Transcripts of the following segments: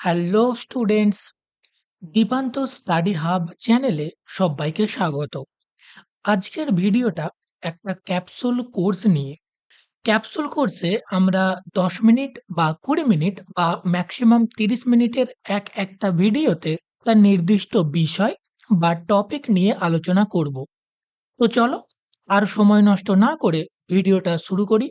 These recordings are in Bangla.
Hello students Dipanta study hub চ্যানেলে সবাইকে স্বাগত। আজকের ভিডিওটা একটা ক্যাপসুল কোর্স নিয়ে। ক্যাপসুল কোর্সে আমরা দশ মিনিট বা কুড়ি মিনিট বা ম্যাক্সিমাম তিরিশ মিনিটের এক একটা ভিডিওতে তার নির্দিষ্ট বিষয় বা টপিক নিয়ে আলোচনা করব। তো চলো, আর সময় নষ্ট না করে ভিডিওটা শুরু করি।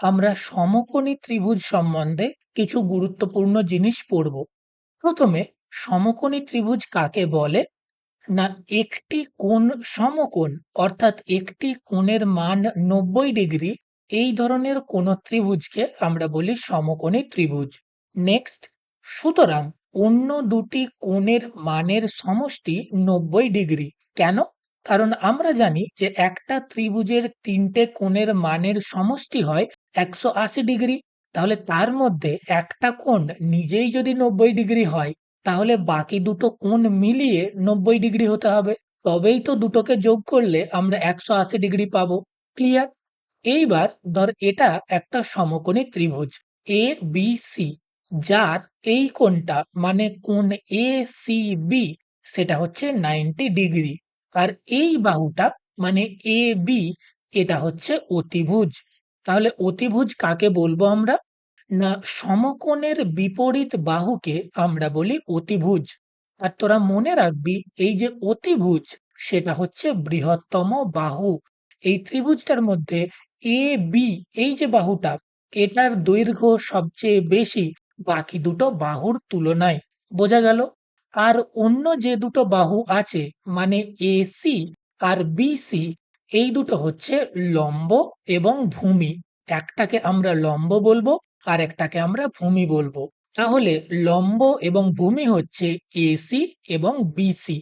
আমরা সমকোণী ত্রিভুজ সম্বন্ধে কিছু গুরুত্বপূর্ণ জিনিস পড়ব। প্রথমে, সমকোণী ত্রিভুজ কাকে বলে? না, একটি কোণ সমকোণ, অর্থাৎ একটি কোণের মান নব্বই ডিগ্রি, এই ধরনের কোন ত্রিভুজকে আমরা বলি সমকোণী ত্রিভুজ। নেক্সট, সুতরাং অন্য দুটি কোণের মানের সমষ্টি নব্বই ডিগ্রি। কেন? কারণ আমরা জানি যে একটা ত্রিভুজের তিনটে কোণের মানের সমষ্টি হয় একশো আশি ডিগ্রি। তাহলে তার মধ্যে একটা কোণ নিজেই যদি নব্বই ডিগ্রি হয়, তাহলে বাকি দুটো কোণ মিলিয়ে নব্বই ডিগ্রি হতে হবে। তবেই তো দুটোকে যোগ করলে আমরা একশো আশি ডিগ্রি পাবো। ক্লিয়ার? এইবার ধর এটা একটা সমকোণী ত্রিভুজ এ বি সি যার এই কোণটা মানে কোণ এ সি বি সেটা হচ্ছে নাইনটি ডিগ্রি। আর এই বাহুটা মানে এ বি এটা হচ্ছে অতিভুজ। তাহলে অতিভুজ কাকে বলব আমরা? না, সমকোণের বিপরীত বাহুকে আমরা বলি অতিভুজ। আর তোরা মনে রাখবি, এই যে অতিভুজ, সেটা হচ্ছে বৃহত্তম বাহু। এই ত্রিভুজটার মধ্যে এ বি এই যে বাহুটা, এটার দৈর্ঘ্য সবচেয়ে বেশি, বাকি দুটো বাহুর তুলনায়। বোঝা গেল? আর অন্য যে দুটো বাহু আছে মানে এ সি আর বিসি এই দুটো হচ্ছে লম্ব এবং ভূমি। একটাকে আমরা লম্ব বলব আর একটাকে আমরা ভূমি বলব। তাহলে লম্ব এবং ভূমি হচ্ছে এসি এবং বিসি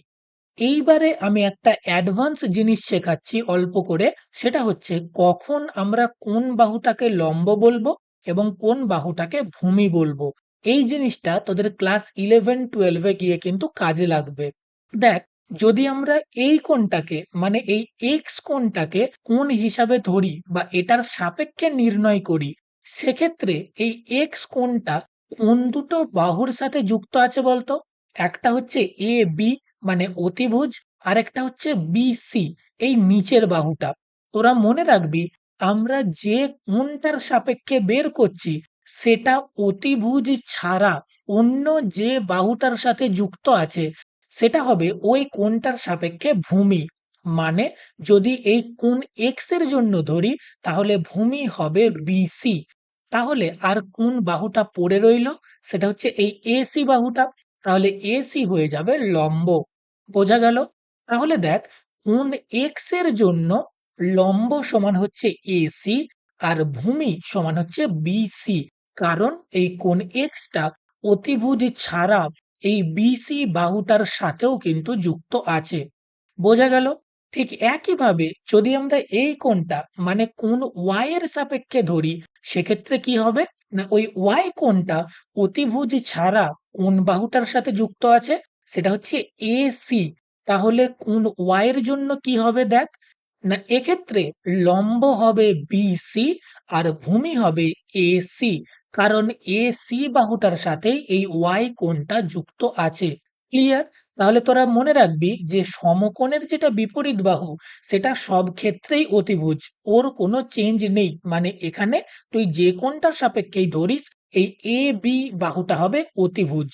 এইবারে আমি একটা অ্যাডভান্স জিনিস শেখাচ্ছি অল্প করে, সেটা হচ্ছে কখন আমরা কোন বাহুটাকে লম্ব বলব এবং কোন বাহুটাকে ভূমি বলব। এই জিনিসটা তোদের ক্লাস ইলেভেন টুয়েলভে গিয়ে কিন্তু কাজে লাগবে। দেখ, যদি আমরা এই কোণটাকে মানে এই এক্স কোণটাকে কোণ হিসাবে ধরি বা এটার সাপেক্ষে নির্ণয় করি, সেক্ষেত্রে এই এক্স কোণটা কোন দুটো বাহুর সাথে যুক্ত আছে বলতো? একটা হচ্ছে এ বি মানে অতিভুজ আর একটা হচ্ছে বি সি এই নিচের বাহুটা। তোরা মনে রাখবি, আমরা যে কোণটার সাপেক্ষে বের করছি সেটা অতিভুজ ছাড়া অন্য যে বাহুটার সাথে যুক্ত আছে, সেটা হবে ওই কোণটার সাপেক্ষে ভূমি। মানে যদি এই কোণ এক্সের জন্য ধরি, তাহলে ভূমি হবে বিসি তাহলে আর কোন বাহুটা পড়ে রইল? সেটা হচ্ছে এই এসি বাহুটা। তাহলে এসি হয়ে যাবে লম্ব। বোঝা গেল? তাহলে দেখ কোন এক্সের জন্য লম্ব সমান হচ্ছে এসি আর ভূমি সমান হচ্ছে বিসি কারণ এই কোন এক্সটা অতিভুজ ছাড়া এই বিসি বাহুটার সাথেও কিন্তু যুক্ত আছে। বোঝা গেল? ঠিক একইভাবে যদি আমরা এই কোণটা মানে কোন ওয়াই এর সাপেক্ষে ধরি, সেক্ষেত্রে কি হবে? না, ওই ওয়াই কোণটা অতিভুজ ছাড়া কোন বাহুটার সাথে যুক্ত আছে? সেটা হচ্ছে এ সি তাহলে কোন ওয়াই এর জন্য কি হবে দেখ? না, এক্ষেত্রে লম্ব হবে বিসি আর ভূমি হবে এসি কারণ এ সি বাহুটার সাথে এই ওয়াই কোণটা যুক্ত আছে। ক্লিয়ার তাহলে তোরা মনে রাখবি যে সমকোণের যেটা বিপরীত বাহু, সেটা সব ক্ষেত্রেই অতিভুজ। ওর কোনো চেঞ্জ নেই। মানে এখানে তুই যে কোণটার সাপেক্ষেই ধরিস, এই এ বি বাহুটা হবে অতিভুজ।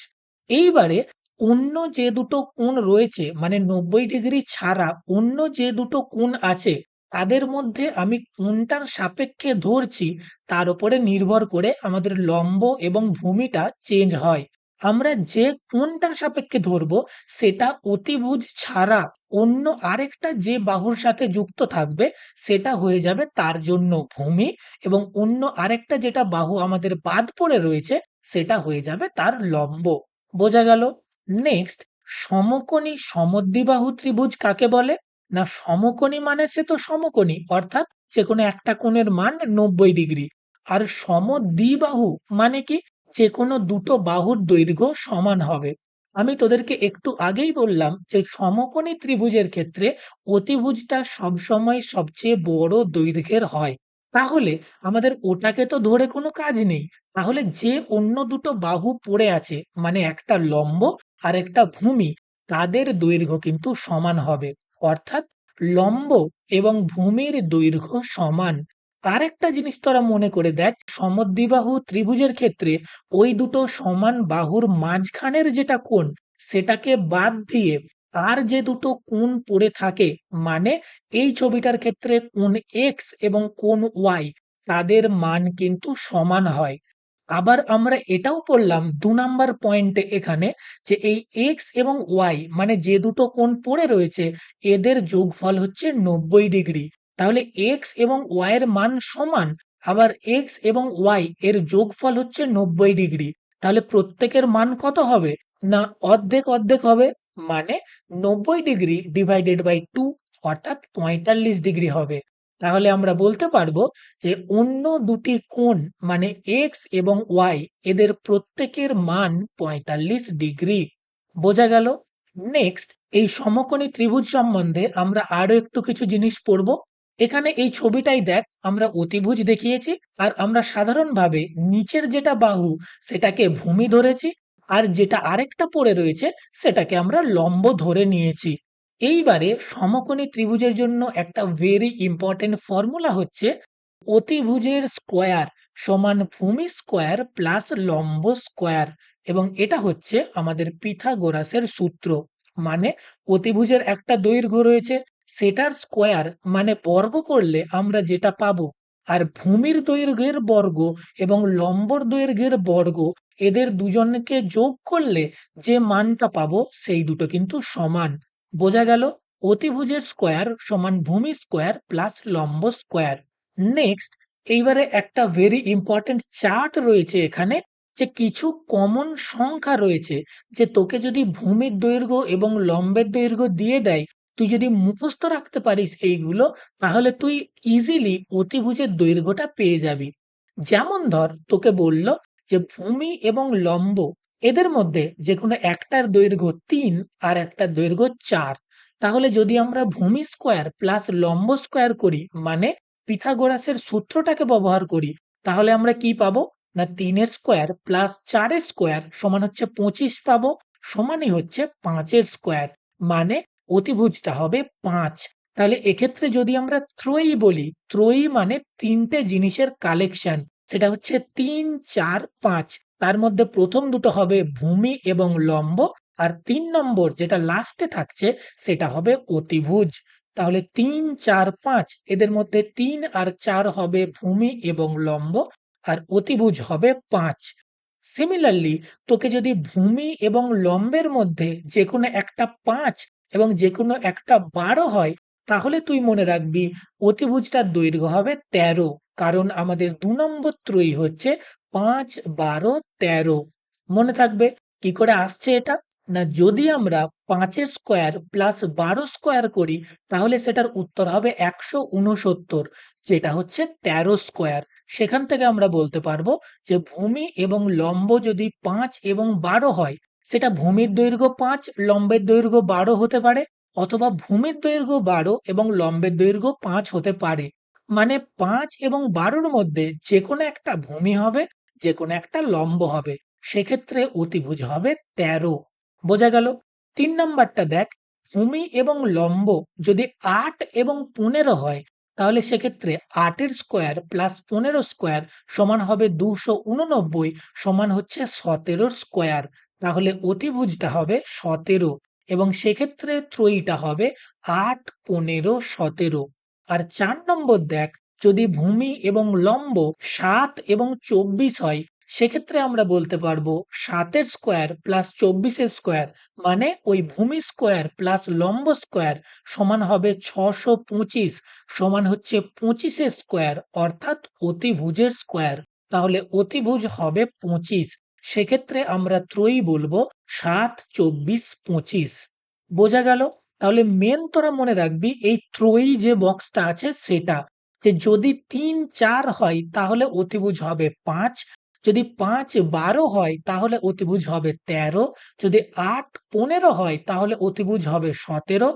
এইবারে অন্য যে দুটো কোণ রয়েছে মানে নব্বই ডিগ্রি ছাড়া অন্য যে দুটো কোণ আছে তাদের মধ্যে আমি কোনটার সাপেক্ষে ধরছি তার উপরে নির্ভর করে আমাদের লম্ব এবং ভূমিটা চেঞ্জ হয়। আমরা যে কোনটার সাপেক্ষে ধরব সেটা অতিভুজ ছাড়া অন্য আরেকটা যে বাহুর সাথে যুক্ত থাকবে সেটা হয়ে যাবে তার জন্য ভূমি এবং অন্য আরেকটা যেটা বাহু আমাদের বাদ পড়ে রয়েছে সেটা হয়ে যাবে তার লম্ব। বোঝা গেল? নেক্সট সমকোণী সমদ্বিবাহু ত্রিভুজ কাকে বলে? না সমকোণী মানে সে তো সমকোণী, অর্থাৎ যে কোনো একটা কোণের মান নব্বই ডিগ্রি আর সমদ্বিবাহু মানে কি যে কোনো দুটো বাহুর দৈর্ঘ্য সমান হবে আমি তোদেরকে একটু আগেই বললাম যে সমকোণী ত্রিভুজের ক্ষেত্রে অতিভুজটা সবসময় সবচেয়ে বড় দৈর্ঘ্যের হয় তাহলে আমাদের ওটাকে তো ধরে কোনো কাজ নেই। তাহলে যে অন্য দুটো বাহু পড়ে আছে মানে একটা লম্ব আর একটা ভূমি, তাদের দৈর্ঘ্য কিন্তু সমান হবে। অর্থাৎ লম্ব এবং ভূমির দৈর্ঘ্য সমান। আর একটা জিনিস তোরা মনে করে দেখ, সমদ্বিবাহু ত্রিভুজের ক্ষেত্রে ওই দুটো সমান বাহুর মাঝখানের যেটা কোণ, সেটাকে বাদ দিয়ে আর যে দুটো কোণ পড়ে থাকে মানে এই ছবিটার ক্ষেত্রে কোণ এক্স এবং কোণ ওয়াই তাদের মান কিন্তু সমান হয়। আবার আমরা এটাও পড়লাম দু নাম্বার পয়েন্টে এখানে যে এই এক্স এবং ওয়াই মানে যে দুটো কোণ পড়ে রয়েছে এদের যোগফল হচ্ছে ৯০ ডিগ্রি। তাহলে এক্স এবং ওয়াই এর মান সমান। আবার এক্স এবং ওয়াই এর যোগফল হচ্ছে ৯০ ডিগ্রি। তাহলে প্রত্যেকের মান কত হবে? না অর্ধেক, অর্ধেক হবে। মানে ৯০ ডিগ্রি ডিভাইডেড বাই টু অর্থাৎ ৪৫ ডিগ্রি হবে। তাহলে আমরা বলতে পারব যে অন্য দুটি কোণ মানে এক্স এবং ওয়াই এদের প্রত্যেকের মান ৪৫ ডিগ্রি। বোঝা গেল? নেক্সট এই সমকোণী ত্রিভুজ সম্বন্ধে আমরা আরও একটু কিছু জিনিস পড়ব। এখানে এই ছবিটাই দেখ, আমরা অতিভুজ দেখিয়েছি আর আমরা সাধারণভাবে নিচের যেটা বাহু সেটাকে ভূমি ধরেছি আর যেটা আরেকটা পড়ে রয়েছে সেটাকে আমরা লম্ব ধরে নিয়েছি। এইবারে সমকোণী ত্রিভুজের জন্য একটা ভেরি ইম্পর্টেন্ট ফর্মুলা হচ্ছে অতিভুজের স্কোয়ার সমান ভূমি স্কোয়ার প্লাস লম্ব স্কোয়ার এবং এটা হচ্ছে আমাদের পিথাগোরাসের সূত্র। মানে অতিভুজের একটা দৈর্ঘ্য রয়েছে, সেটার স্কোয়ার মানে বর্গ করলে আমরা যেটা পাবো। আর ভূমির দৈর্ঘ্যের বর্গ এবং লম্বর দৈর্ঘ্যের বর্গ এদের দুজনকে যোগ করলে যে মানটা পাবো সেই দুটো কিন্তু সমান। বোঝা গেল অতিভুজের স্কোয়ার সমান ভূমি স্কোয়ার প্লাস লম্ব স্কোয়ার নেক্সট এইবারে একটা ভেরি ইম্পর্টেন্ট চার্ট রয়েছে এখানে যে কিছু কমন সংখ্যা রয়েছে যে তোকে যদি ভূমির দৈর্ঘ্য এবং লম্বের দৈর্ঘ্য দিয়ে দেয়, তুই যদি মুখস্থ রাখতে পারিস এইগুলো, তাহলে তুই ইজিলি অতিভুজের দৈর্ঘ্যটা পেয়ে যাবি। যেমন ধর, তোকে বলল যে ভূমি এবং লম্ব এদের মধ্যে যে কোনো একটার দৈর্ঘ্য তিন আর একটার দৈর্ঘ্য চার। তাহলে যদি আমরা ভূমি স্কোয়ার প্লাস লম্ব স্কোয়ার করি মানে পিথাগোরাসের সূত্রটাকে ব্যবহার করি, তাহলে আমরা কি পাবো? না তিনের স্কোয়ার প্লাস চারের স্কোয়ার সমান হচ্ছে পঁচিশ পাবো, সমানই হচ্ছে পাঁচের স্কোয়ার মানে অতিভুজটা হবে পাঁচ। তাহলে এক্ষেত্রে যদি আমরা ত্রয়ী বলি, ত্রয়ী মানে তিনটে জিনিসের কালেকশন, সেটা হচ্ছে তিন, চার, পাঁচ। তার মধ্যে প্রথম দুটো হবে ভূমি এবং লম্ব, আর তিন নম্বর যেটা লাস্টে থাকছে সেটা হবে অতিভুজ। তাহলে তিন, চার, পাঁচ, এদের মধ্যে তিন আর চার হবে ভূমি এবং লম্ব, আর অতিভুজ হবে পাঁচ। সিমিলারলি তোকে যদি ভূমি এবং লম্বের মধ্যে যে কোনো একটা পাঁচ এবং যে কোনো একটা বারো হয়, তাহলে তুই মনে রাখবি অতিভুজটার দৈর্ঘ্য হবে তেরো, কারণ আমাদের দু নম্বর ত্রয়ী হচ্ছে পাঁচ বারো তেরো। মনে থাকবে, কি করে আসছে এটা? না, যদি আমরা পাঁচের স্কোয়ার প্লাস বারো স্কোয়ার করি, তাহলে সেটার উত্তর হবে একশো উনসত্তর, যেটা হচ্ছে তেরো স্কোয়ার। সেখান থেকে আমরা বলতে পারব যে ভূমি এবং লম্ব যদি পাঁচ এবং বারো হয়, সেটা ভূমির দৈর্ঘ্য পাঁচ, লম্বের দৈর্ঘ্য বারো হতে পারে, অথবা ভূমির দৈর্ঘ্য বারো এবং লম্বের দৈর্ঘ্য পাঁচ হতে পারে। মানে পাঁচ এবং বারোর মধ্যে যে কোনো একটা ভূমি হবে যে কোনো একটা লম্ব হবে, সেক্ষেত্রে অতিভুজ হবে তেরো। বোঝা গেল? তিন নাম্বারটা দেখ, ভূমি এবং লম্ব যদি আট এবং পনেরো হয়, তাহলে সেক্ষেত্রে আটের স্কোয়ার প্লাস পনেরো স্কোয়ার সমান হবে দুশো উননব্বই, সমান হচ্ছে সতেরোর স্কোয়ার। তাহলে অতিভুজটা হবে সতেরো এবং সেক্ষেত্রে ত্রয়ীটা হবে আট, পনেরো, সতেরো। আর চার নম্বর দেখ যদি ভূমি এবং লম্ব সাত এবং চব্বিশ হয়, সেক্ষেত্রে আমরা বলতে পারব সাতের স্কোয়ার প্লাস চব্বিশের স্কোয়ার মানে ওই ভূমি স্কোয়ার প্লাস লম্ব স্কোয়ার সমান হবে ছশো পঁচিশ, সমান হচ্ছে পঁচিশের স্কোয়ার অর্থাৎ অতিভুজের স্কোয়ার তাহলে অতিভুজ হবে পঁচিশ, সেক্ষেত্রে আমরা ত্রয়ী বলব সাত, চব্বিশ, পঁচিশ। বোঝা গেল? তাহলে মেন তোরা মনে রাখবি, এই ত্রয়ী যে বক্সটা আছে সেটা। যে যদি তিন চার হয়, তাহলে অতিভুজ হবে পাঁচ। যদি পাঁচ বারো হয়, তাহলে অতিভুজ হবে তেরো। যদি আট পনেরো হয়, তাহলে অতিভুজ হবে সতেরো।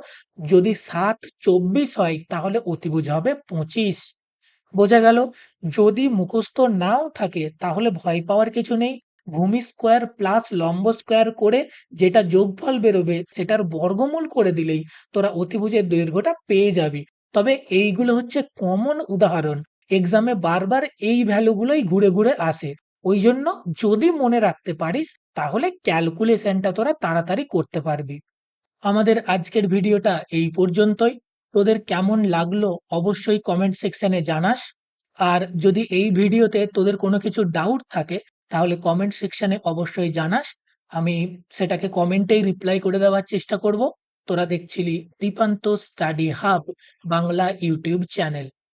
যদি সাত চব্বিশ হয়, তাহলে অতিভুজ হবে পঁচিশ। বোঝা গেল? যদি মুখস্থ নাও থাকে, তাহলে ভয় পাওয়ার কিছু নেই। ভূমি স্কোয়ার প্লাস লম্ব স্কোয়ার করে যেটা যোগফল বেরোবে, সেটার বর্গমূল করে দিলেই তোরা অতিভুজের দৈর্ঘ্যটা পেয়ে যাবি। তবে এইগুলো হচ্ছে কমন উদাহরণ। এক্সামে বারবার এই ভ্যালুগুলোই ঘুরে, ঘুরে আসে। ওই জন্য যদি মনে রাখতে পারিস তাহলে ক্যালকুলেশনটা তোরা তাড়াতাড়ি করতে পারবি। আমাদের আজকের ভিডিওটা এই পর্যন্তই। তোদের কেমন লাগল অবশ্যই কমেন্ট সেকশনে জানাস। আর যদি এই ভিডিওতে তোদের কোনো কিছু ডাউট থাকে তাহলে কমেন্ট সেকশনে অবশ্যই জানাস। আমি সেটাকে কমেন্টেই রিপ্লাই করে দেওয়ার চেষ্টা করব। তোরা দেখছিলি Dipanta study hub Bangla YouTube channel.